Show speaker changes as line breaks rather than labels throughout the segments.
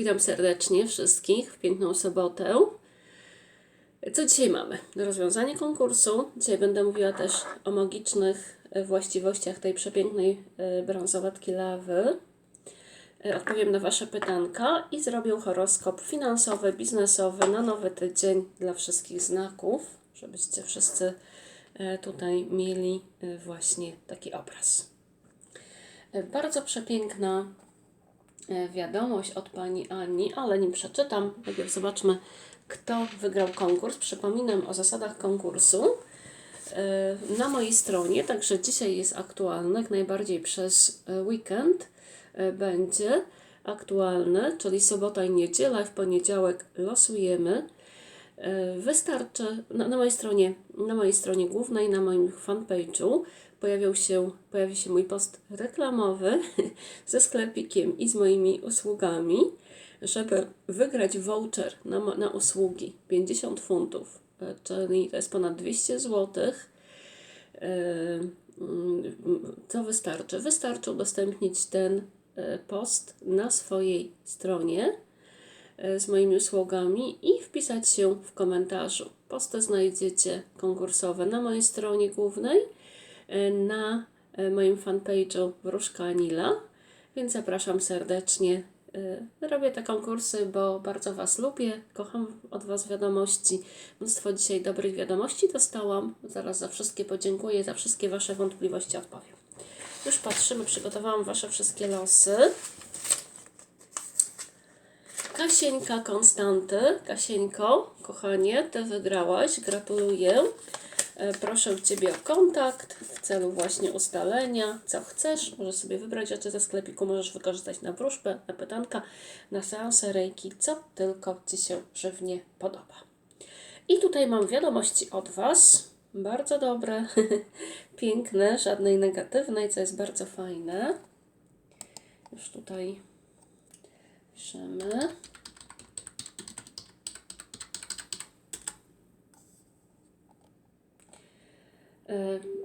Witam serdecznie wszystkich w piękną sobotę. Co dzisiaj mamy? Rozwiązanie konkursu. Dzisiaj będę mówiła też o magicznych e, właściwościach tej przepięknej e, brązowatki lawy. E, Odpowiem na Wasze pytanka i zrobię horoskop finansowy, biznesowy na nowy tydzień dla wszystkich znaków, żebyście wszyscy tutaj mieli właśnie taki obraz. Bardzo przepiękna wiadomość od pani Ani, ale nim przeczytam, najpierw zobaczmy, kto wygrał konkurs. Przypominam o zasadach konkursu e, na mojej stronie, także dzisiaj jest aktualny, jak najbardziej przez e, weekend e, będzie aktualny, czyli sobota i niedziela, w poniedziałek losujemy. E, Wystarczy na, na mojej stronie, na mojej stronie głównej, na moim fanpage'u pojawił się, pojawi się mój post reklamowy ze sklepikiem i z moimi usługami, żeby wygrać voucher na, na usługi 50 funtów, e, czyli to jest ponad 200 złotych. E, mm, Co wystarczy? Wystarczy udostępnić ten post na swojej stronie z moimi usługami i wpisać się w komentarzu. Posty znajdziecie konkursowe na mojej stronie głównej, e, na e, moim fanpage'u Wróżka Anila, więc zapraszam serdecznie. E, Robię te konkursy, bo bardzo Was lubię, kocham od Was wiadomości. Mnóstwo dzisiaj dobrych wiadomości dostałam. Zaraz za wszystkie podziękuję, za wszystkie Wasze wątpliwości odpowiem. Już patrzymy, przygotowałam Wasze wszystkie losy. Kasieńka Konstanty. Kasieńko, kochanie, Ty wygrałaś. Gratuluję. E, Proszę Ciebie o kontakt w celu właśnie ustalenia, co chcesz. Możesz sobie wybrać rzeczy ze sklepiku, możesz wykorzystać na wróżbę, na pytanka, na seanse rejki, co tylko Ci się żywnie podoba. I tutaj mam wiadomości od Was. Bardzo dobre, piękne, żadnej negatywnej, co jest bardzo fajne. Już tutaj piszemy.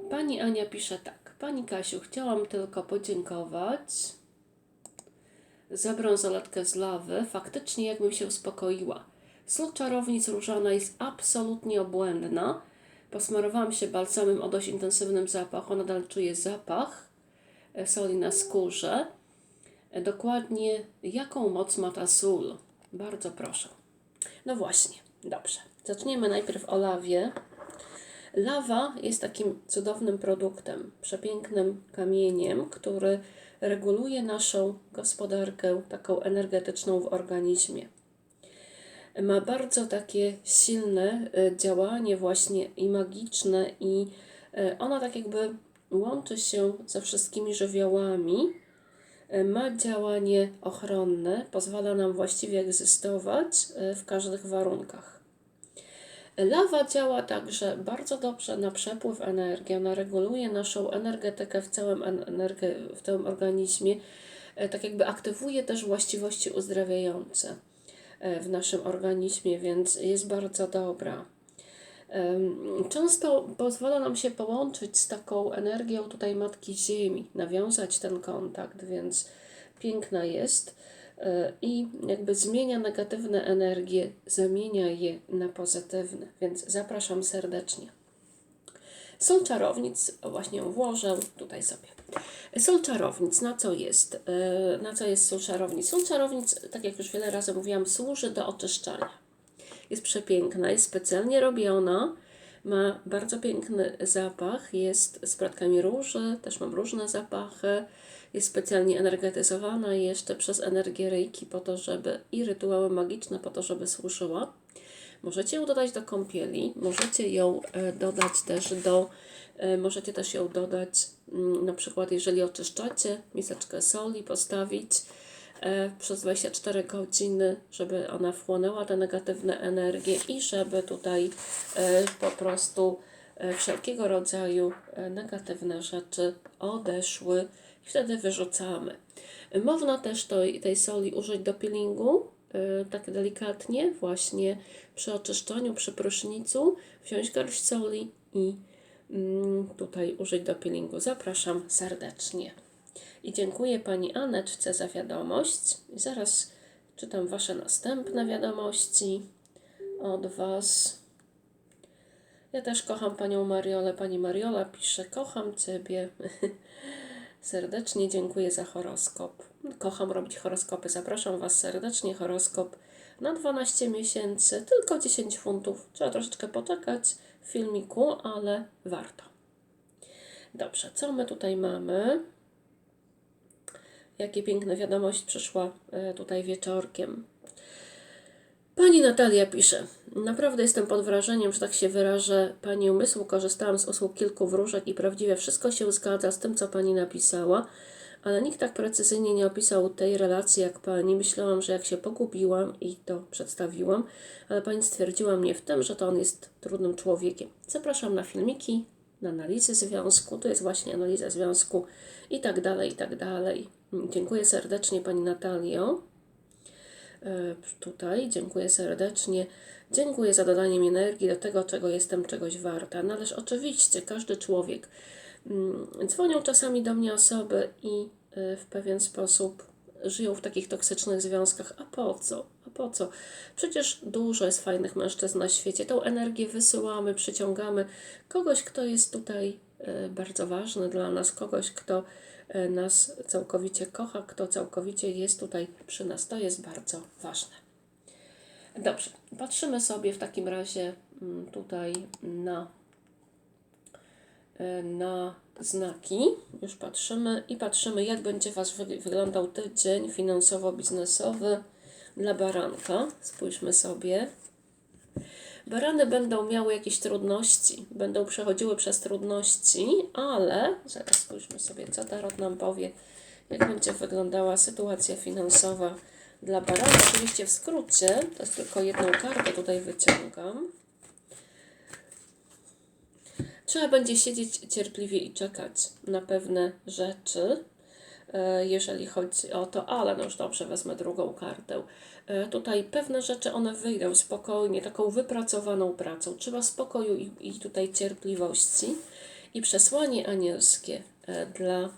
Pani Ania pisze tak. Pani Kasiu, chciałam tylko podziękować za brązoletkę z lawy. Faktycznie jakbym się uspokoiła. Sól czarownic różana jest absolutnie obłędna. Posmarowałam się balsamem o dość intensywnym zapachu. Nadal czuję zapach e, soli na skórze. E, Dokładnie jaką moc ma ta sól? Bardzo proszę. No właśnie, dobrze. Zaczniemy najpierw o lawie. Lawa jest takim cudownym produktem, przepięknym kamieniem, który reguluje naszą gospodarkę taką energetyczną w organizmie. Ma bardzo takie silne e, działanie właśnie i magiczne i e, ona tak jakby łączy się ze wszystkimi żywiołami, e, ma działanie ochronne, pozwala nam właściwie egzystować w każdych warunkach. Lawa działa także bardzo dobrze na przepływ energii, ona reguluje naszą energetykę w całym, en- energe- w całym organizmie, e, tak jakby aktywuje też właściwości uzdrawiające e, w naszym organizmie, więc jest bardzo dobra. Często pozwala nam się połączyć z taką energią tutaj Matki Ziemi, nawiązać ten kontakt, więc piękna jest i jakby zmienia negatywne energie, zamienia je na pozytywne, więc zapraszam serdecznie. Sól czarownic, właśnie ją włożę tutaj sobie. Sól czarownic, na co jest? E, Na co jest sól czarownic? Sól czarownic, tak jak już wiele razy mówiłam, służy do oczyszczania. Jest przepiękna, jest specjalnie robiona, ma bardzo piękny zapach, jest z płatkami róży, też mam różne zapachy, jest specjalnie energetyzowana jeszcze przez energię rejki po to, żeby i rytuały magiczne po to, żeby służyła. Możecie ją dodać do kąpieli, możecie ją e, dodać też do, e, możecie też ją dodać mm, na przykład jeżeli oczyszczacie, miseczkę soli postawić e, przez 24 godziny, żeby ona wchłonęła te negatywne energie i żeby tutaj po prostu wszelkiego rodzaju negatywne rzeczy odeszły i wtedy wyrzucamy. Można też tej, tej soli użyć do peelingu, e, tak delikatnie, właśnie przy oczyszczaniu, przy prysznicu, wziąć garść soli i mm, tutaj użyć do peelingu. Zapraszam serdecznie. I dziękuję Pani Aneczce za wiadomość. Zaraz Czytam Wasze następne wiadomości od Was. Ja też kocham Panią Mariolę. Pani Mariola pisze, kocham Ciebie. Serdecznie dziękuję za horoskop. Kocham robić horoskopy. Zapraszam Was serdecznie. Horoskop na 12 miesięcy, tylko 10 funtów. Trzeba troszeczkę poczekać w filmiku, ale warto. Dobrze, co my tutaj mamy? Jakie piękna wiadomość przyszła e, tutaj wieczorkiem. Pani Natalia pisze, naprawdę jestem pod wrażeniem, że tak się wyrażę, Pani umysłu. Korzystałam z usług kilku wróżek i prawdziwie wszystko się zgadza z tym, co Pani napisała, ale nikt tak precyzyjnie nie opisał tej relacji jak Pani. Myślałam, że jak się pogubiłam i to przedstawiłam, ale Pani stwierdziła mnie w tym, że to on jest trudnym człowiekiem. Zapraszam na filmiki, na analizę związku, to jest właśnie analiza związku i tak dalej, i tak dalej. Dziękuję serdecznie Pani Natalio. E, tutaj. Dziękuję serdecznie. Dziękuję za dodanie mi energii do tego, czego jestem czegoś warta. No ależ oczywiście każdy człowiek. mm, Dzwonią czasami do mnie osoby i e, w pewien sposób żyją w takich toksycznych związkach. A po co? A po co? Przecież dużo jest fajnych mężczyzn na świecie. Tą energię wysyłamy, przyciągamy kogoś, kto jest tutaj e, bardzo ważny dla nas, kogoś, kto nas całkowicie kocha, kto całkowicie jest tutaj przy nas. To jest bardzo ważne. Dobrze, patrzymy sobie w takim razie mm, tutaj na, e, na znaki. Już patrzymy i patrzymy, jak będzie Was wy- wyglądał tydzień finansowo-biznesowy dla baranka. Spójrzmy sobie. Barany będą miały jakieś trudności, będą przechodziły przez trudności, ale zaraz spójrzmy sobie, co Tarot nam powie, jak będzie wyglądała sytuacja finansowa dla barana. Oczywiście w skrócie, to jest tylko jedną kartę tutaj wyciągam. Trzeba będzie siedzieć cierpliwie i czekać na pewne rzeczy, jeżeli chodzi o to, ale no już dobrze, wezmę drugą kartę. E, Tutaj pewne rzeczy one wyjdą spokojnie, taką wypracowaną pracą. Trzeba spokoju i, i tutaj cierpliwości. I przesłanie anielskie e, dla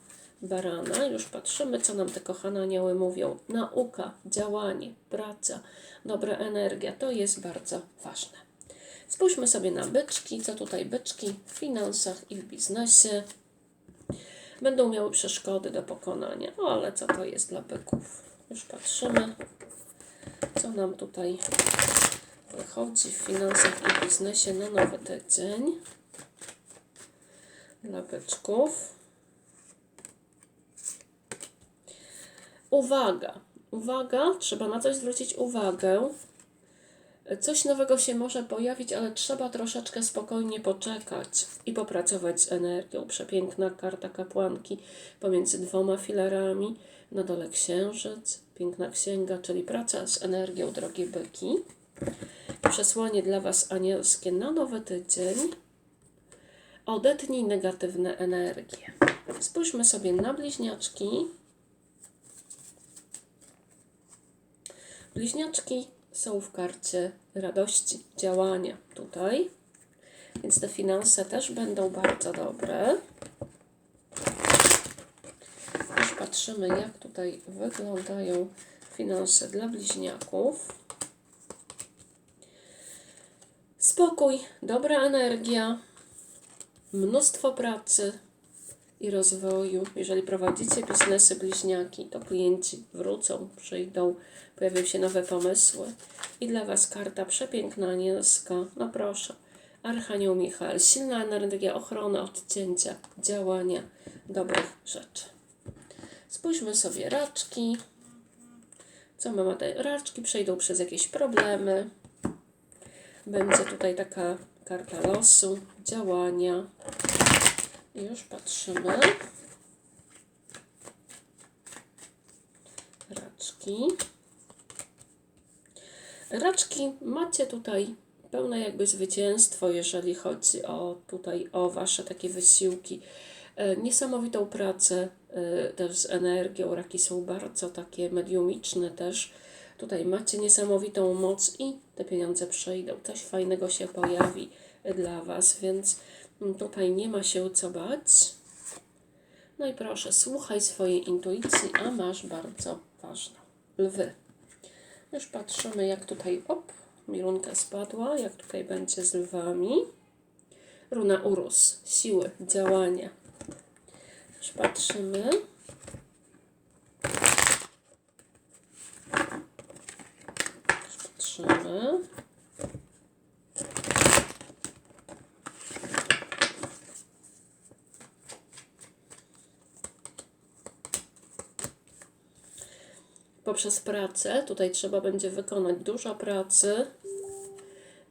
barana. Już patrzymy, co nam te kochane anioły mówią. Nauka, działanie, praca, dobra energia. To jest bardzo ważne. Spójrzmy sobie na byczki, co tutaj byczki w finansach i w biznesie będą miały przeszkody do pokonania. O, ale co to jest dla byków? Już patrzymy, co nam tutaj wychodzi w finansach i biznesie na nowy tydzień dla byczków. Uwaga, uwaga, trzeba na coś zwrócić uwagę. Coś nowego się może pojawić, ale trzeba troszeczkę spokojnie poczekać i popracować z energią. Przepiękna karta kapłanki pomiędzy dwoma filarami. Na dole księżyc, piękna księga, czyli praca z energią, drogie byki. Przesłanie dla Was anielskie na nowy tydzień. Odetnij negatywne energie. Spójrzmy sobie na bliźniaczki. Bliźniaczki są w karcie radości, działania tutaj, więc te finanse też będą bardzo dobre. Już patrzymy, jak tutaj wyglądają finanse dla bliźniaków. Spokój, dobra energia, mnóstwo pracy i rozwoju. Jeżeli prowadzicie biznesy bliźniaki, to klienci wrócą, przyjdą, pojawią się nowe pomysły. I dla Was karta przepiękna, anielska. No proszę. Archanioł Michał, silna energia ochrony, odcięcia, działania, dobrych rzeczy. Spójrzmy sobie raczki. Co mamy tutaj? Raczki przejdą przez jakieś problemy. Będzie tutaj taka karta losu, działania. Już patrzymy. Raczki. Raczki, macie tutaj pełne jakby zwycięstwo, jeżeli chodzi o tutaj o Wasze takie wysiłki. E, Niesamowitą pracę e, też z energią. Raki są bardzo takie mediumiczne też. Tutaj macie niesamowitą moc i te pieniądze przyjdą. Coś fajnego się pojawi dla Was, więc tutaj nie ma się co bać. No i proszę, słuchaj swojej intuicji, a masz bardzo ważną. Lwy. Już patrzymy, jak tutaj, op, mi runka spadła, jak tutaj będzie z lwami. Runa Urus, siły, działania. Już patrzymy. Już patrzymy. Poprzez pracę. Tutaj trzeba będzie wykonać dużo pracy.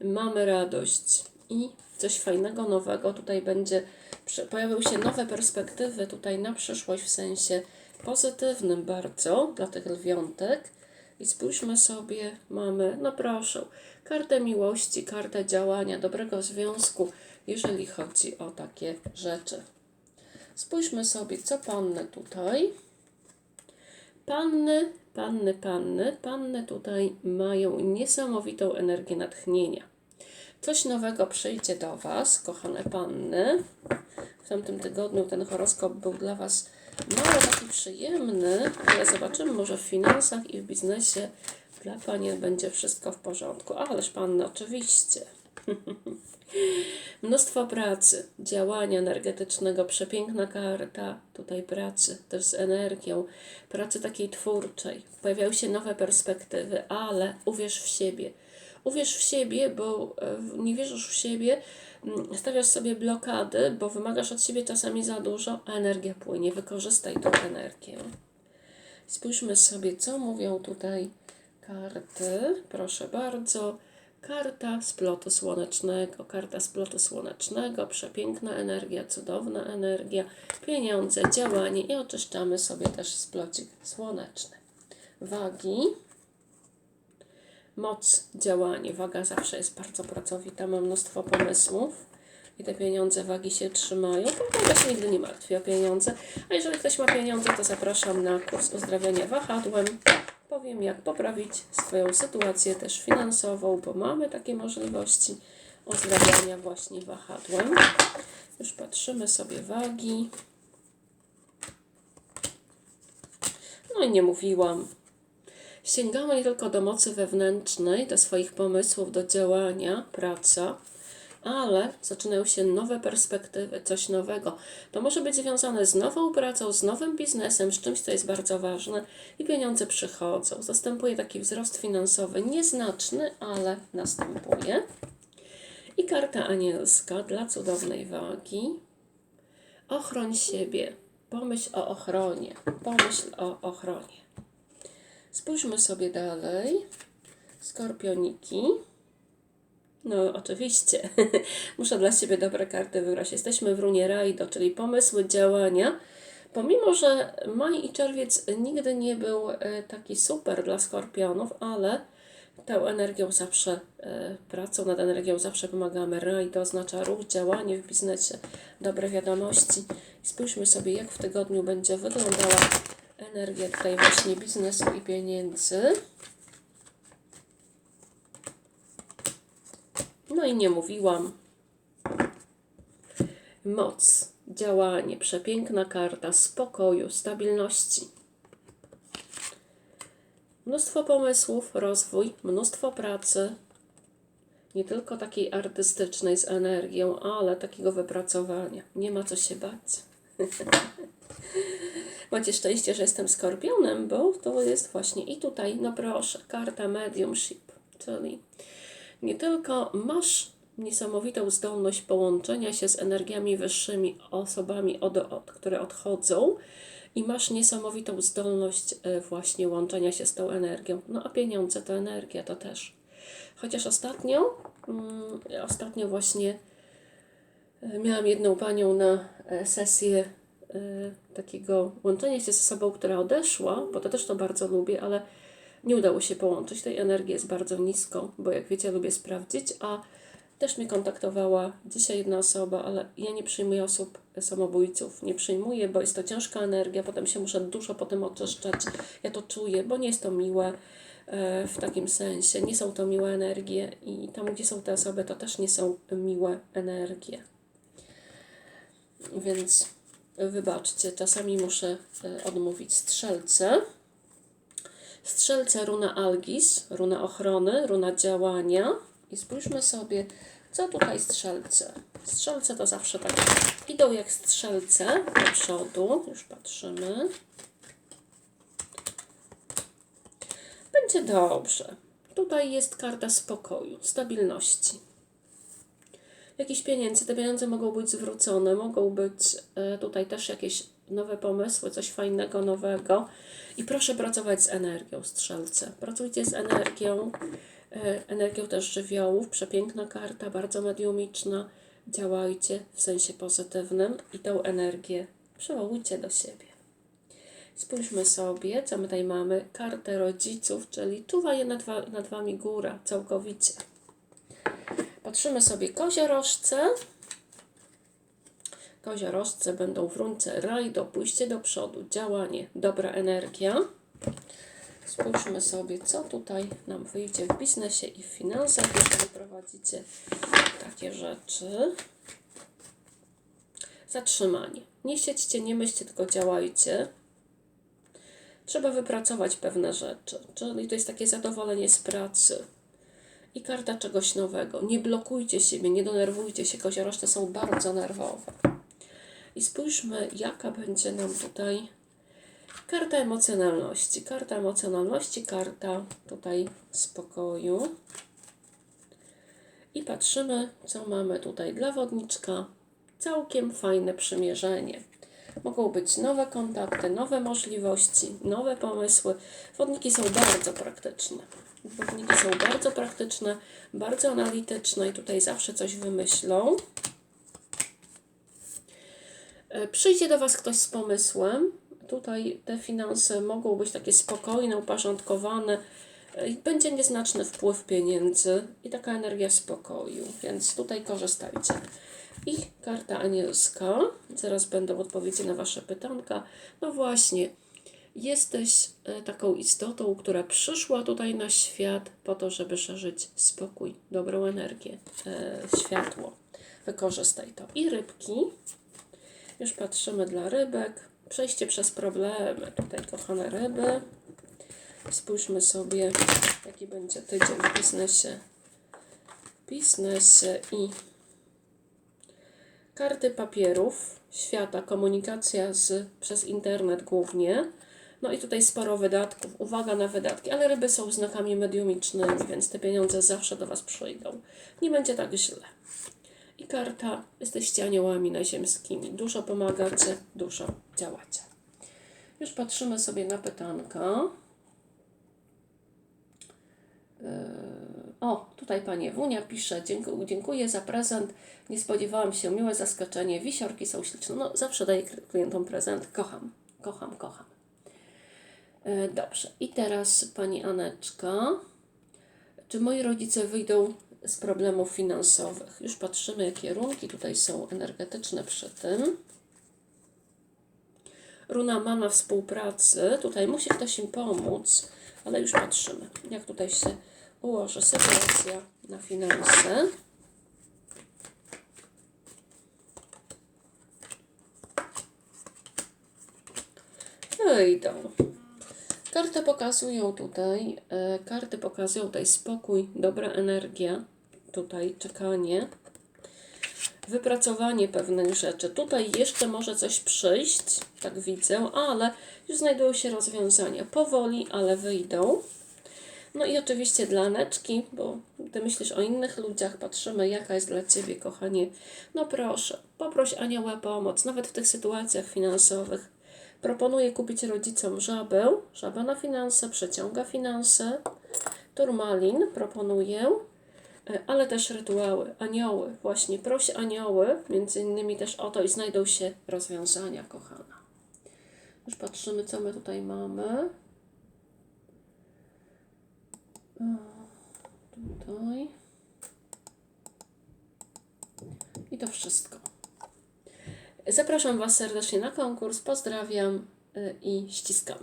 Mamy radość i coś fajnego, nowego. Tutaj będzie pojawią się nowe perspektywy tutaj na przyszłość w sensie pozytywnym bardzo dla tych lwiątek. I spójrzmy sobie, mamy, no proszę, kartę miłości, kartę działania, dobrego związku, jeżeli chodzi o takie rzeczy. Spójrzmy sobie, co panny tutaj. Panny, panny, panny, panny tutaj mają niesamowitą energię natchnienia. Coś nowego przyjdzie do Was, kochane panny. W tamtym tygodniu ten horoskop był dla Was mało taki przyjemny, ale zobaczymy, może w finansach i w biznesie dla Panien będzie wszystko w porządku. Ależ panny, oczywiście. Mnóstwo pracy, działania energetycznego, przepiękna karta tutaj pracy, też z energią, pracy takiej twórczej. Pojawiają się nowe perspektywy, ale uwierz w siebie. Uwierz w siebie, bo e, nie wierzysz w siebie, mm, stawiasz sobie blokady, bo wymagasz od siebie czasami za dużo, a energia płynie. Wykorzystaj tą energię. Spójrzmy sobie, co mówią tutaj karty. Proszę bardzo. Karta splotu słonecznego, karta splotu słonecznego, przepiękna energia, cudowna energia, pieniądze, działanie i oczyszczamy sobie też splocik słoneczny. Wagi, moc, działanie. Waga zawsze jest bardzo pracowita, ma mnóstwo pomysłów i te pieniądze wagi się trzymają. To waga się nigdy nie martwi o pieniądze. A jeżeli ktoś ma pieniądze, to zapraszam na kurs uzdrawiania wahadłem. Powiem, jak poprawić swoją sytuację też finansową, bo mamy takie możliwości uzdrawiania właśnie wahadłem. Już patrzymy sobie wagi. No i nie mówiłam. Sięgamy nie tylko do mocy wewnętrznej, do swoich pomysłów, do działania, praca, ale zaczynają się nowe perspektywy, coś nowego. To może być związane z nową pracą, z nowym biznesem, z czymś, co jest bardzo ważne i pieniądze przychodzą. Zastępuje taki wzrost finansowy, nieznaczny, ale następuje. I karta anielska dla cudownej wagi. Ochroń siebie. Pomyśl o ochronie. Pomyśl o ochronie. Spójrzmy sobie dalej. Skorpioniki. No, oczywiście. Muszę dla siebie dobre karty wybrać. Jesteśmy w runie Rajdo, czyli pomysły, działania. Pomimo, że maj i czerwiec nigdy nie był e, taki super dla skorpionów, ale tą energią zawsze, e, pracą nad energią zawsze pomagamy. Rajdo oznacza ruch, działanie w biznesie, dobre wiadomości. Spójrzmy sobie, jak w tygodniu będzie wyglądała energia tutaj właśnie biznesu i pieniędzy. No i nie mówiłam. Moc, działanie, przepiękna karta spokoju, stabilności. Mnóstwo pomysłów, rozwój, mnóstwo pracy. Nie tylko takiej artystycznej z energią, ale takiego wypracowania. Nie ma co się bać. Macie szczęście, że jestem skorpionem, bo to jest właśnie i tutaj, no proszę, karta mediumship, czyli nie tylko masz niesamowitą zdolność połączenia się z energiami wyższymi, osobami, od, od, które odchodzą, i masz niesamowitą zdolność e, właśnie łączenia się z tą energią. No a pieniądze to energia, to też. Chociaż ostatnio, mm, ostatnio właśnie e, miałam jedną panią na e, sesję takiego łączenia się ze sobą, która odeszła, bo to też to bardzo lubię, ale nie udało się połączyć. Tej energii jest bardzo nisko, bo jak wiecie, lubię sprawdzić, a też mnie kontaktowała dzisiaj jedna osoba, ale ja nie przyjmuję osób samobójców. Nie przyjmuję, bo jest to ciężka energia, potem się muszę dużo potem oczyszczać. Ja to czuję, bo nie jest to miłe e, w takim sensie. Nie są to miłe energie i tam, gdzie są te osoby, to też nie są miłe energie. Więc wybaczcie, czasami muszę e, odmówić strzelce. Strzelce runa Algis, runa ochrony, runa działania. I spójrzmy sobie, co tutaj strzelce. Strzelce to zawsze tak idą jak strzelce do przodu. Już patrzymy. Będzie dobrze. Tutaj jest karta spokoju, stabilności. Jakichś pieniędzy, te pieniądze mogą być zwrócone, mogą być e, tutaj też jakieś nowe pomysły, coś fajnego, nowego. I proszę pracować z energią, strzelce. Pracujcie z energią, e, energią też żywiołów. Przepiękna karta, bardzo mediumiczna. Działajcie w sensie pozytywnym i tą energię przewołujcie do siebie. Spójrzmy sobie, co my tutaj mamy. Kartę rodziców, czyli czuwa je nad, nad Wami góra całkowicie. Patrzymy sobie koziorożce. Koziorożce będą w runce rajdo, pójście do przodu, działanie, dobra energia. Spójrzmy sobie, co tutaj nam wyjdzie w biznesie i w finansach, jeżeli prowadzicie takie rzeczy. Zatrzymanie. Nie siedźcie, nie myślcie, tylko działajcie. Trzeba wypracować pewne rzeczy, czyli to jest takie zadowolenie z pracy i karta czegoś nowego. Nie blokujcie siebie, nie denerwujcie się, koziorożce są bardzo nerwowe. I spójrzmy, jaka będzie nam tutaj karta emocjonalności. Karta emocjonalności, karta tutaj spokoju. I patrzymy, co mamy tutaj dla wodniczka. Całkiem fajne przymierzenie. Mogą być nowe kontakty, nowe możliwości, nowe pomysły. Wodniki są bardzo praktyczne. Wodniki są bardzo praktyczne, bardzo analityczne i tutaj zawsze coś wymyślą. E, Przyjdzie do Was ktoś z pomysłem. Tutaj te finanse mogą być takie spokojne, uporządkowane. e, Będzie nieznaczny wpływ pieniędzy i taka energia spokoju, więc tutaj korzystajcie. I karta anielska. Zaraz będą odpowiedzi na Wasze pytanka. No właśnie, jesteś e, taką istotą, która przyszła tutaj na świat po to, żeby szerzyć spokój, dobrą energię, światło. Wykorzystaj to. I rybki. Już patrzymy dla rybek. Przejście przez problemy. Tutaj kochane ryby. Spójrzmy sobie, jaki będzie tydzień w biznesie. W biznesie i karty papierów świata, komunikacja z, przez internet głównie. No i tutaj sporo wydatków. Uwaga na wydatki, ale ryby są znakami mediumicznymi, więc te pieniądze zawsze do Was przyjdą. Nie będzie tak źle. I karta, jesteście aniołami naziemskimi. Dużo pomagacie, dużo działacie. Już patrzymy sobie na pytanka. Yy, O, tutaj Pani Ewunia pisze, dziękuję, dziękuję za prezent. Nie spodziewałam się, miłe zaskoczenie. Wisiorki są śliczne. No, zawsze daję klientom prezent. Kocham, kocham, kocham. Yy, Dobrze, i teraz Pani Aneczka. Czy moi rodzice wyjdą z problemów finansowych? Już patrzymy, jakie kierunki tutaj są energetyczne przy tym. Runa mama współpracy. Tutaj musi ktoś im pomóc, ale już patrzymy, jak tutaj się ułoży sytuacja na finanse. Wyjdą. Karty pokazują tutaj, e, karty pokazują tutaj spokój, dobra energia, tutaj czekanie, wypracowanie pewnych rzeczy. Tutaj jeszcze może coś przyjść, tak widzę, ale już znajdują się rozwiązania. Powoli, ale wyjdą. No i oczywiście dla Aneczki, bo Ty myślisz o innych ludziach, patrzymy jaka jest dla Ciebie, kochanie. No proszę, poproś anioła o pomoc, nawet w tych sytuacjach finansowych. Proponuję kupić rodzicom żabę, żaba na finanse, przeciąga finanse. Turmalin proponuję, ale też rytuały, anioły. Właśnie proś anioły, między innymi też o to i znajdą się rozwiązania, kochana. Już patrzymy, co my tutaj mamy. O, Tutaj. I to wszystko. Zapraszam Was serdecznie na konkurs. Pozdrawiam y, i ściskam.